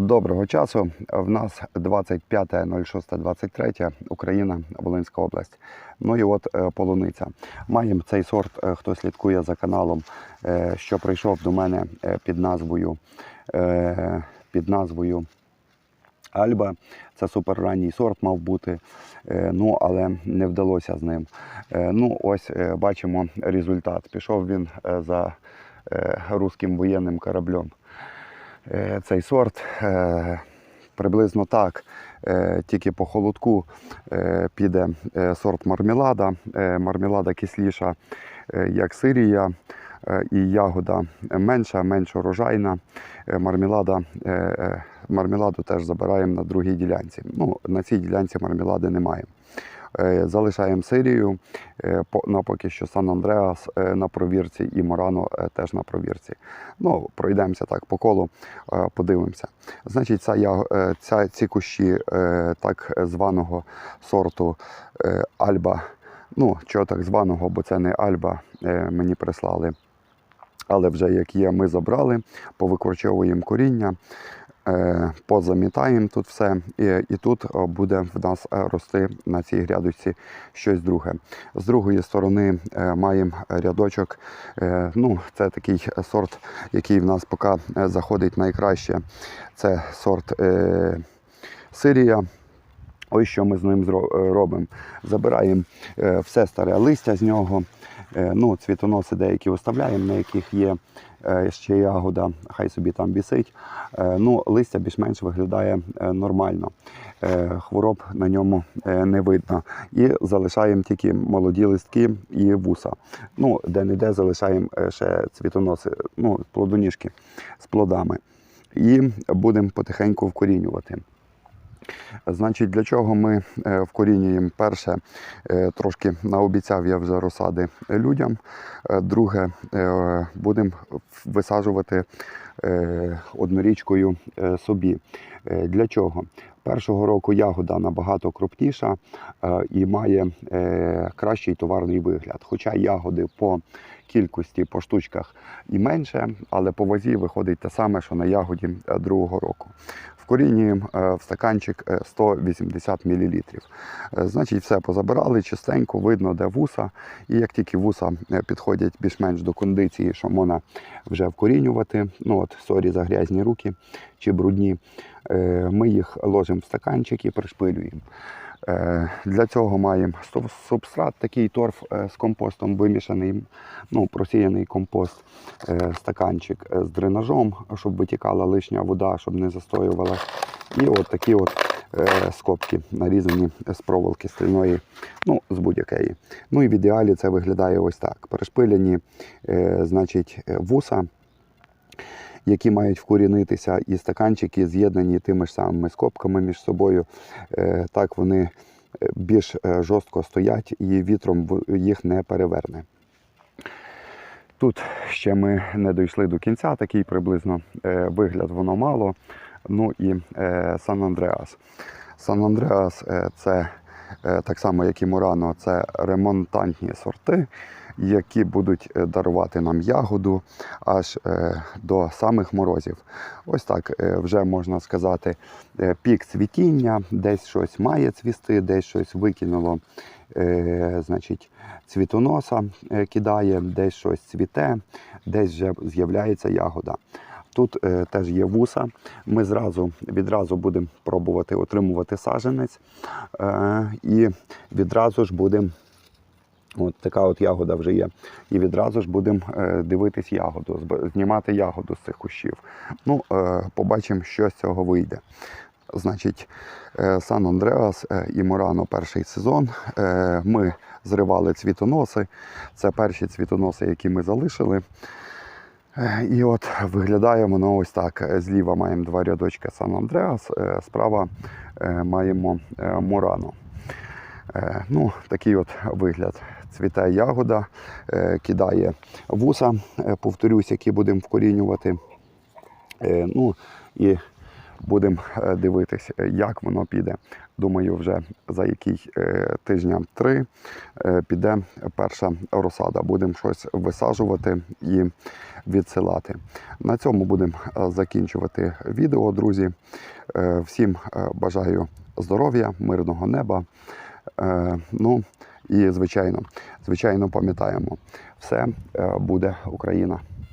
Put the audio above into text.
Доброго часу. В нас 25.06.23, Україна, Волинська область. Ну і от е, полуниця. Маємо цей сорт, е, хто слідкує за каналом, е, що прийшов до мене під назвою, під назвою Альба. Це суперранній сорт мав бути, ну але не вдалося з ним. Ну, ось бачимо результат. Пішов він за руським воєнним кораблем. Е, Цей сорт е, приблизно так, е, тільки по холодку піде сорт мармелада. Мармелада кисліша, як сирія. І ягода менша, менш урожайна. Мармелада, мармеладу теж забираємо на другій ділянці. Ну, на цій ділянці мармелади немає. Е, Залишаємо Сирію е, на поки що Сан Андреас е, на провірці і Морано теж на провірці. Ну, пройдемося так по колу, подивимося. Значить, ця, я- ця, ці кущі так званого сорту Альба. Ну, чого так званого, бо це не Альба, мені прислали. Але вже як є, ми забрали, повикорчовуємо коріння, позамітаємо тут все, і, і тут е, буде в нас е, рости на цій грядочці щось друге. З другої сторони е, маємо рядочок. е, Ну, це такий сорт, який в нас поки е, заходить найкраще. Це сорт е, Сирія. Ось що ми з ним е, робимо. Забираємо е, все старе листя з нього. Е, Ну, цвітоноси деякі оставляємо, на яких є е, ще ягода, хай собі там бісить. Е, Ну, листя більш-менш виглядає нормально. Хвороб на ньому не видно. І залишаємо тільки молоді листки і вуса. Ну, де-не-де залишаємо ще цвітоноси, ну, плодоніжки з плодами. І будемо потихеньку вкорінювати. Значить, для чого ми е, вкорінюємо? Перше, е, трошки наобіцяв я вже розсади людям. Е, Друге, будемо висаджувати однорічкою собі. Для чого? Першого року ягода набагато крупніша і має кращий товарний вигляд. Хоча ягоди по кількості, по штучках і менше, але по вазі виходить те саме, що на ягоді другого року. Вкорінюємо е, в стаканчик е, 180 мл. Е, Значить, все позабирали чистенько, видно, де вуса. І як тільки вуса е, підходять більш-менш до кондиції, що можна вже вкорінювати, ну от сорі за грязні руки чи брудні, е, ми їх ложимо в стаканчик і пришпилюємо. Е, Для цього маємо субстрат, такий торф е, з компостом вимішаний, ну, просіяний компост, стаканчик з дренажом, щоб витікала лишня вода, щоб не застоювала. І от такі от скобки нарізані з проволоки стальної, ну, з будь-якої. Ну і в ідеалі це виглядає ось так. Перешпилені, значить, вуса які мають вкорінитися, і стаканчики з'єднані тими ж самими скобками між собою. Е, Так вони е, більш е, жорстко стоять і вітром їх не переверне. Тут ще ми не дійшли до кінця, такий приблизно вигляд воно мало. Ну і Сан Андреас. Сан Андреас це так само, як і Мурано, це ремонтантні сорти, які будуть е, дарувати нам ягоду аж е, до самих морозів. Ось так е, вже можна сказати, пік цвітіння, десь щось має цвісти, десь щось викинуло. Значить, цвітоноса кидає, десь щось цвіте, десь вже з'являється ягода. Тут е, теж є вуса. Ми зразу відразу будемо пробувати отримувати саженець е, і відразу ж будемо. От така от ягода вже є. І відразу ж будемо е, дивитись ягоду, знімати ягоду з цих кущів. Ну, е, побачимо, що з цього вийде. Значить, е, Сан Андреас і Морано перший сезон. Ми зривали цвітоноси. Це перші цвітоноси, які ми залишили. І от виглядає воно ось так. Зліва маємо два рядочки Сан Андреас, справа маємо Мурано. Ну, такий от вигляд. Цвіте ягода, е, кидає вуса, е, повторюсь, які будемо вкорінювати. Е, Ну і Будемо дивитись, як воно піде. Думаю, вже за який тижня три піде перша розсада. Будемо щось висаджувати і відсилати. На цьому будемо закінчувати відео, друзі. Всім бажаю здоров'я, мирного неба. Ну і звичайно, звичайно, пам'ятаємо, все е, буде Україна.